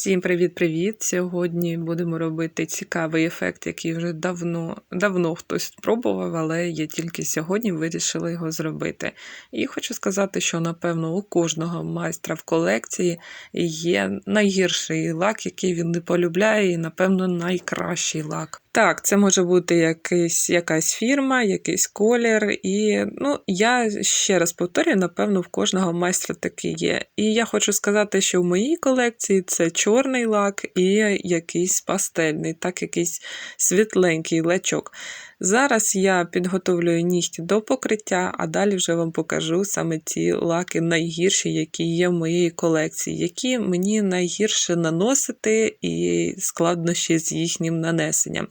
Всім привіт-привіт! Сьогодні будемо робити цікавий ефект, який вже давно давно хтось спробував, але я тільки сьогодні вирішила його зробити. І хочу сказати, що напевно у кожного майстра в колекції є найгірший лак, який він не полюбляє, і напевно найкращий лак. Так, це може бути якийсь, якась фірма, якийсь колір. І ну, я ще раз повторюю, напевно, в кожного майстра такий є. І я хочу сказати, що в моїй колекції це чорний лак і якийсь пастельний, так, якийсь світленький лачок. Зараз я підготовлюю нігті до покриття, а далі вже вам покажу саме ті лаки найгірші, які є в моїй колекції, які мені найгірше наносити і складнощі з їхнім нанесенням.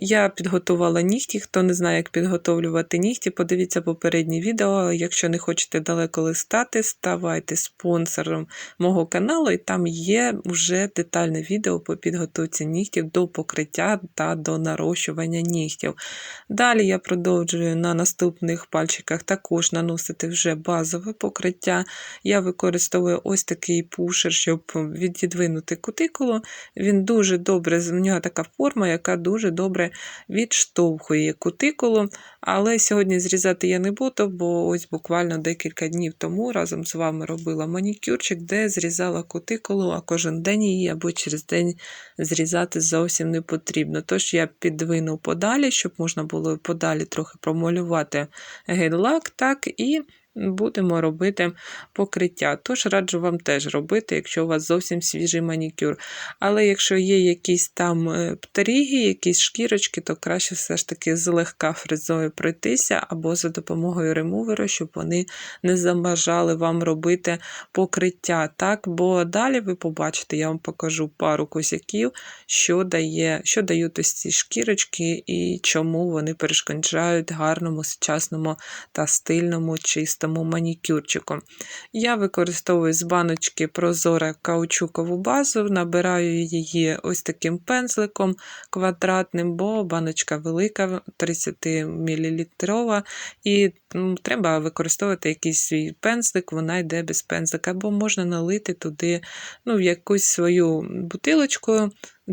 Я підготувала нігті. Хто не знає, як підготовлювати нігті, подивіться попереднє відео. Якщо не хочете далеко листати, ставайте спонсором мого каналу, і там є вже детальне відео по підготовці нігтів до покриття та до нарощування нігтів. Далі я продовжую на наступних пальчиках також наносити вже базове покриття. Я використовую ось такий пушер, щоб віддвинути кутикулу. Він дуже добре, в нього така форма, яка дуже добре відштовхує кутикулу. Але сьогодні зрізати я не буду, бо ось буквально декілька днів тому разом з вами робила манікюрчик, де зрізала кутикулу, а кожен день її або через день зрізати зовсім не потрібно. Тож я підвину подалі, щоб можна було подалі трохи промалювати гель-лак, так і будемо робити покриття. Тож раджу вам теж робити, якщо у вас зовсім свіжий манікюр. Але якщо є якісь там е, птеріги, якісь шкірочки, то краще все ж таки злегка фрезою пройтися або за допомогою ремувера, щоб вони не замажали вам робити покриття. Так, Бо далі ви побачите, я вам покажу пару косяків, що дає, що дають ось ці шкірочки і чому вони перешкоджають гарному, сучасному та стильному, чистому чистому манікюрчику. Я використовую з баночки прозоре каучукову базу, набираю її ось таким пензликом квадратним, бо баночка велика, 30 мл, і ну, треба використовувати якийсь свій пензлик, вона йде без пензлика, або можна налити туди ну, якусь свою бутилочку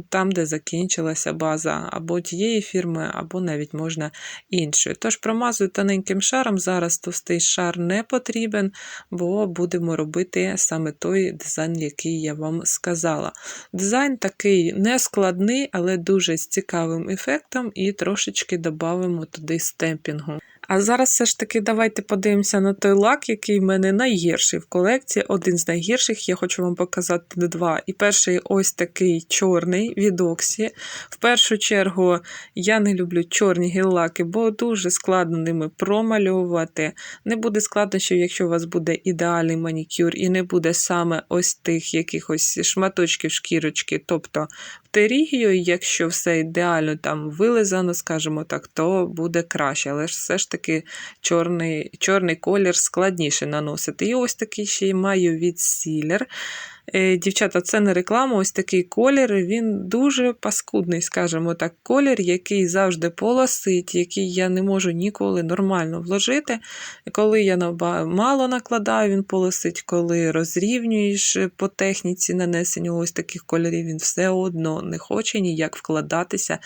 там, де закінчилася база або тієї фірми, або навіть можна іншої. Тож промазую тоненьким шаром, зараз товстий шар не потрібен, бо будемо робити саме той дизайн, який я вам сказала. Дизайн такий нескладний, але дуже з цікавим ефектом, і трошечки додамо туди стемпінгу. А зараз все ж таки давайте подивимося на той лак, який в мене найгірший в колекції. Один з найгірших, я хочу вам показати два. І перший ось такий чорний від Оксі. В першу чергу я не люблю чорні гель-лаки, бо дуже складно ними промальовувати. Не буде складнощів, якщо у вас буде ідеальний манікюр, і не буде саме ось тих якихось шматочків шкірочки, тобто птерігію, якщо все ідеально там вилизано, скажімо так, то буде краще. Але ж все ж таки чорний чорний колір складніше наносити. І ось такий ще й маю від Сілер. Е, дівчата, це не реклама, ось такий колір. Він дуже паскудний, скажімо так, колір, який завжди полосить, який я не можу ніколи нормально вложити. Коли я мало накладаю, він полосить, коли розрівнюєш по техніці нанесення ось таких кольорів, він все одно не хоче ніяк вкладатися,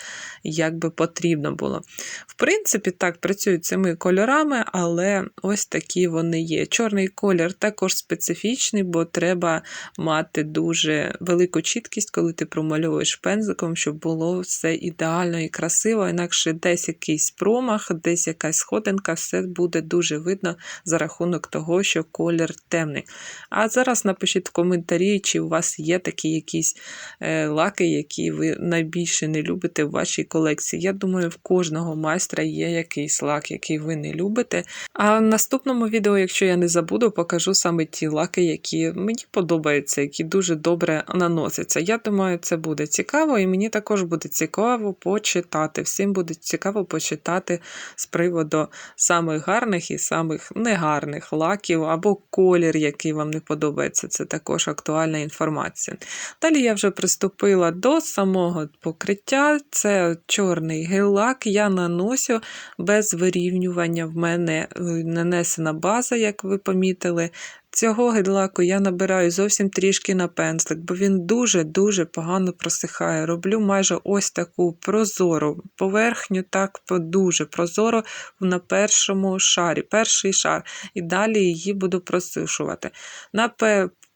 як би потрібно було. В принципі, так, працюють цими кольорами, але ось такі вони є. Чорний колір також специфічний, бо треба мати дуже велику чіткість, коли ти промальовуєш пензиком, щоб було все ідеально і красиво. Інакше десь якийсь промах, десь якась сходинка, все буде дуже видно за рахунок того, що колір темний. А зараз напишіть в коментарі, чи у вас є такі якісь е, лаки, які ви найбільше не любите в вашій колекції. Я думаю, в кожного майстра є якийсь лак, який ви не любите. А в наступному відео, якщо я не забуду, покажу саме ті лаки, які мені подобаються які дуже добре наносяться. Я думаю, це буде цікаво, і мені також буде цікаво почитати. Всім буде цікаво почитати з приводу самих гарних і самих негарних лаків, або колір, який вам не подобається. Це також актуальна інформація. Далі я вже приступила до самого покриття. Це чорний гель-лак. Я наносю без вирівнювання. В мене е, нанесена база, як ви помітили цього гель-лаку я набираю зовсім трішки на пензлик, бо він дуже-дуже погано просихає. Роблю майже ось таку прозору поверхню, так дуже прозоро на першому шарі, перший шар. І далі її буду просушувати. На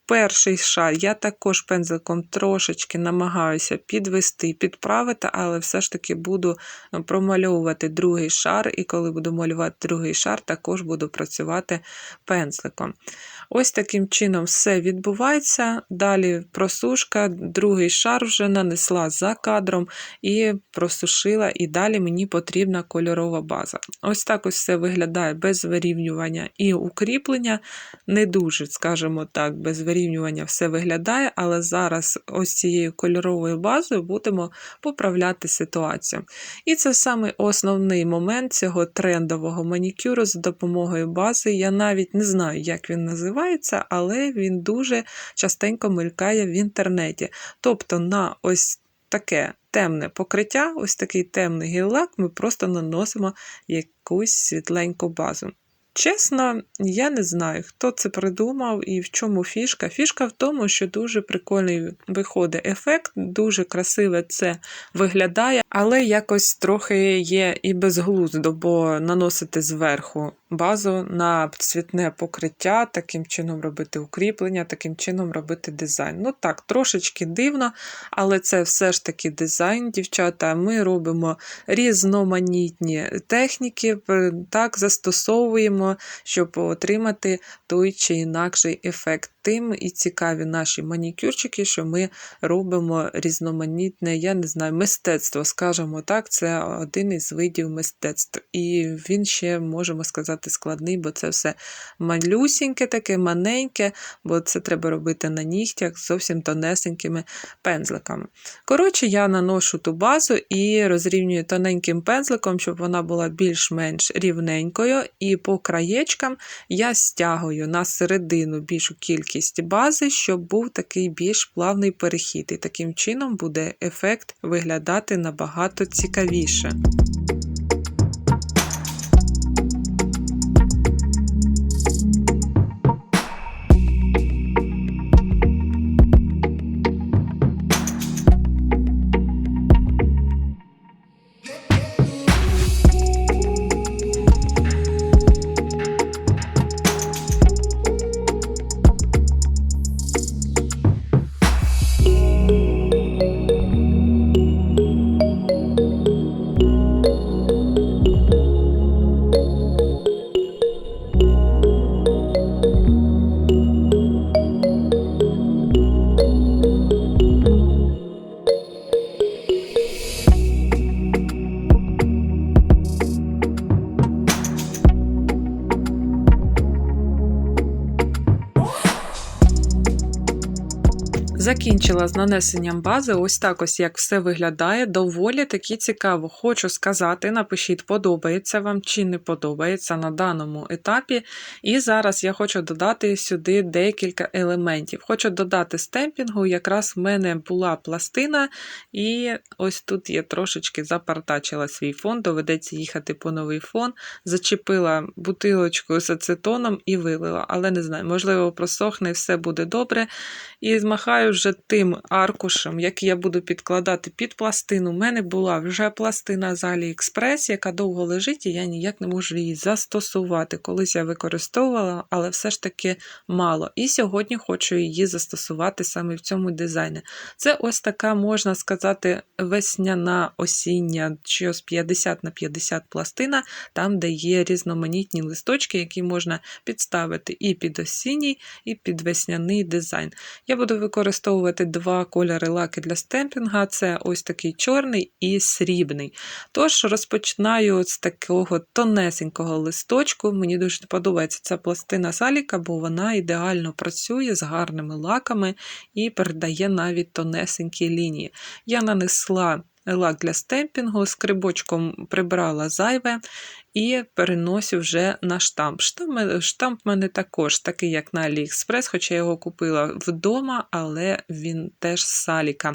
Перший шар я також пензликом трошечки намагаюся підвести, підправити, але все ж таки буду е, промальовувати другий шар, і коли буду малювати другий шар, також буду працювати пензликом. Ось таким чином все відбувається. Далі просушка, другий шар вже нанесла за кадром і просушила, і далі мені потрібна кольорова база. Ось так ось все виглядає без вирівнювання і укріплення. Не дуже, скажімо так, без вирівнювання все виглядає, але зараз ось цією кольоровою базою будемо поправляти ситуацію. І це саме основний момент цього трендового манікюру з допомогою бази. Я навіть не знаю, як він називається, але він дуже частенько мелькає в інтернеті. Тобто на ось таке темне покриття, ось такий темний гель-лак, ми просто наносимо якусь світленьку базу. Чесно, я не знаю, хто це придумав і в чому фішка. Фішка в тому, що дуже прикольний виходить ефект, дуже красиве це виглядає, але якось трохи є і безглуздо, бо наносити зверху базу на цвітне покриття, таким чином робити укріплення, таким чином робити дизайн. Ну так, трошечки дивно, але це все ж таки дизайн, дівчата. Ми робимо різноманітні техніки, так застосовуємо, щоб отримати той чи інакший ефект. Тим і цікаві наші манікюрчики, що ми робимо різноманітне, я не знаю, мистецтво, скажімо так, це один із видів мистецтв. І він ще, можемо сказати, складний, бо це все малюсіньке, таке маненьке, бо це треба робити на нігтях зовсім тонесенькими пензликами. Коротше, я наношу ту базу і розрівнюю тоненьким пензликом, щоб вона була більш-менш рівненькою. І по краєчкам я стягую на середину більшу кількість бази, щоб був такий більш плавний перехід. І таким чином буде ефект виглядати набагато цікавіше. Закінчила з нанесенням бази, ось так ось як все виглядає. Доволі таки цікаво. Хочу сказати, напишіть, подобається вам чи не подобається на даному етапі. І зараз я хочу додати сюди декілька елементів. Хочу додати стемпінгу, якраз в мене була пластина, і ось тут я трошечки запартачила свій фон, доведеться їхати по новий фон, зачепила бутилочку з ацетоном і вилила. Але не знаю, можливо, просохне все буде добре. І змахаю вже тим аркушем, який я буду підкладати під пластину. У мене була вже пластина з AliExpress, яка довго лежить, і я ніяк не можу її застосувати. Колись я використовувала, але все ж таки мало. І сьогодні хочу її застосувати саме в цьому дизайні. Це ось така, можна сказати, весняна осіння, що з 50 на 50 пластина, там, де є різноманітні листочки, які можна підставити і під осінній, і під весняний дизайн. Я буду використовувати два кольори лаки для стемпінга: це ось такий чорний і срібний. Тож розпочинаю з такого тонесенького листочку. Мені дуже подобається ця пластина саліка, бо вона ідеально працює з гарними лаками і передає навіть тонесенькі лінії. Я нанесла лак для стемпінгу, скрибочком прибрала зайве і переносю вже на штамп. Штамп, штамп в мене також такий, як на AliExpress, хоча я його купила вдома, але він теж з саліка.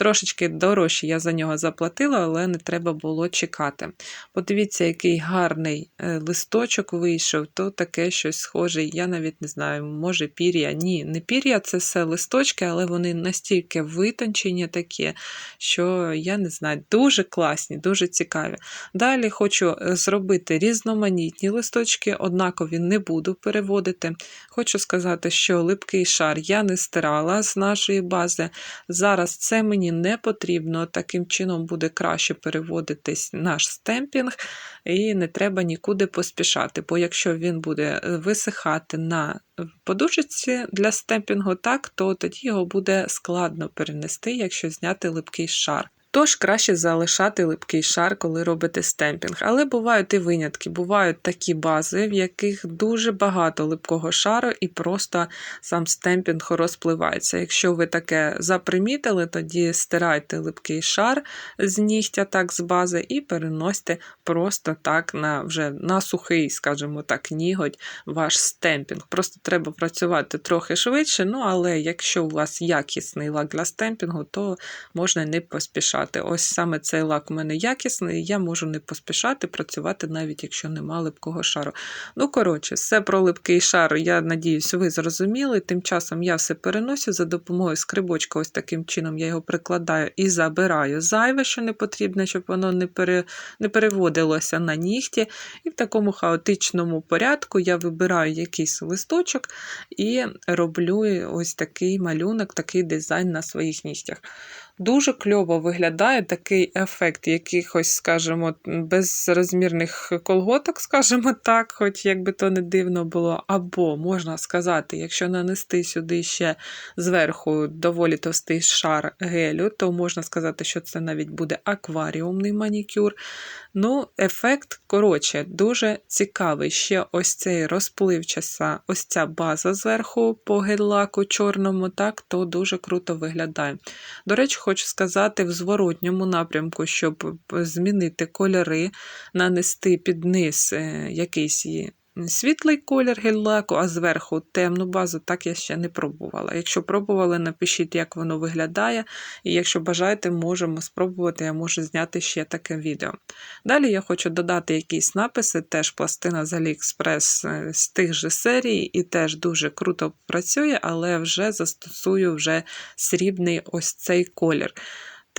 Трошечки дорожче я за нього заплатила, але не треба було чекати. Подивіться, який гарний е, листочок вийшов, то таке щось схоже. Я навіть не знаю, може пір'я. Ні, не пір'я, це все листочки, але вони настільки витончені такі, що я не знаю, дуже класні, дуже цікаві. Далі хочу е, зробити різноманітні листочки, однакові не буду переводити. Хочу сказати, що липкий шар я не стирала з нашої бази. Зараз це мені не потрібно. Таким чином буде краще переводитись наш стемпінг, і не треба нікуди поспішати. Бо якщо він буде е, висихати на подушечці для стемпінгу, так, то тоді його буде складно перенести, якщо зняти липкий шар. Тож краще залишати липкий шар, коли робите стемпінг. Але бувають і винятки. Бувають такі бази, в яких дуже багато липкого шару, і просто сам стемпінг розпливається. Якщо ви таке запримітили, тоді стирайте липкий шар з нігтя, так з бази, і переносьте просто так на вже на сухий, скажімо так, ніготь ваш стемпінг. Просто треба працювати трохи швидше, ну але якщо у вас якісний лак для стемпінгу, то можна не поспішати поспішати. Ось саме цей лак у мене якісний, я можу не поспішати працювати, навіть якщо нема липкого шару. Ну, коротше, все про липкий шар, я надіюсь, ви зрозуміли. Тим часом я все переносю за допомогою скрибочка, ось таким чином я його прикладаю і забираю зайве, що не потрібно, щоб воно не, пере... не переводилося на нігті. І в такому хаотичному порядку я вибираю якийсь листочок і роблю ось такий малюнок, такий дизайн на своїх нігтях. Дуже кльово виглядає такий ефект якихось, скажімо, безрозмірних колготок, скажімо так, хоч як би то не дивно було. Або, можна сказати, якщо нанести сюди ще зверху доволі товстий шар гелю, то можна сказати, що це навіть буде акваріумний манікюр. Ну, ефект, коротше, дуже цікавий. Ще ось цей розпливчаса, ось ця база зверху по гель-лаку чорному, так, то дуже круто виглядає. До речі, хочу сказати в зворотньому напрямку, щоб змінити кольори, нанести під низ е, якийсь світлий колір гель-лаку, а зверху темну базу, так я ще не пробувала. Якщо пробували, напишіть, як воно виглядає. І якщо бажаєте, можемо спробувати, я можу зняти ще таке відео. Далі я хочу додати якісь написи, теж пластина з AliExpress е, з тих же серій, і теж дуже круто працює, але вже застосую вже срібний ось цей колір.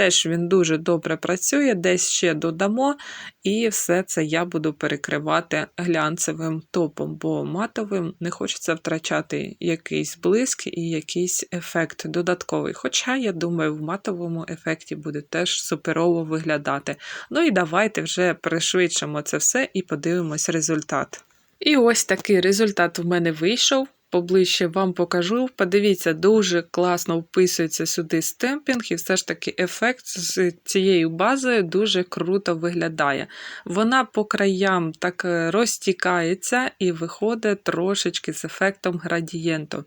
Теж він дуже добре працює, десь ще додамо, і все це я буду перекривати глянцевим топом, бо матовим не хочеться втрачати якийсь блиск і якийсь ефект додатковий. Хоча, я думаю, в матовому ефекті буде теж суперово виглядати. Ну і давайте вже пришвидшимо це все і подивимось результат. І ось такий результат у мене вийшов поближче вам покажу. Подивіться, дуже класно вписується сюди стемпінг, і все ж таки ефект з цією базою дуже круто виглядає. Вона по краям так е, розтікається і виходить трошечки з ефектом градієнту.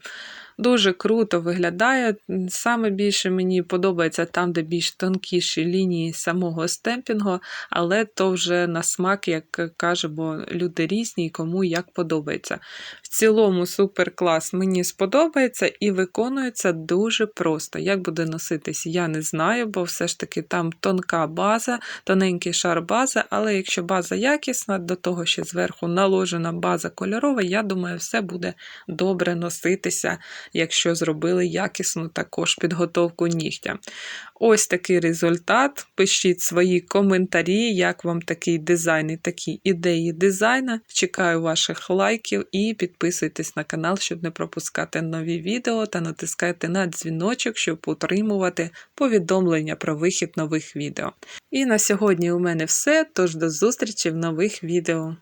Дуже круто виглядає. Саме більше мені подобається там, де більш тонкіші лінії самого стемпінгу, але то вже на смак, як каже, бо люди різні, кому як подобається. В цілому, супер клас мені сподобається і виконується дуже просто. Як буде носитись, я не знаю, бо все ж таки там тонка база, тоненький шар бази, але якщо база якісна, до того ще зверху наложена база кольорова, я думаю, все буде добре носитися якщо зробили якісну також підготовку нігтя. Ось такий результат. Пишіть свої коментарі, як вам такий дизайн і такі ідеї дизайна. Чекаю ваших лайків і підписуйтесь на канал, щоб не пропускати нові відео, та натискайте на дзвіночок, щоб отримувати повідомлення про вихід нових відео. І на сьогодні у мене все. Тож до зустрічі в нових відео.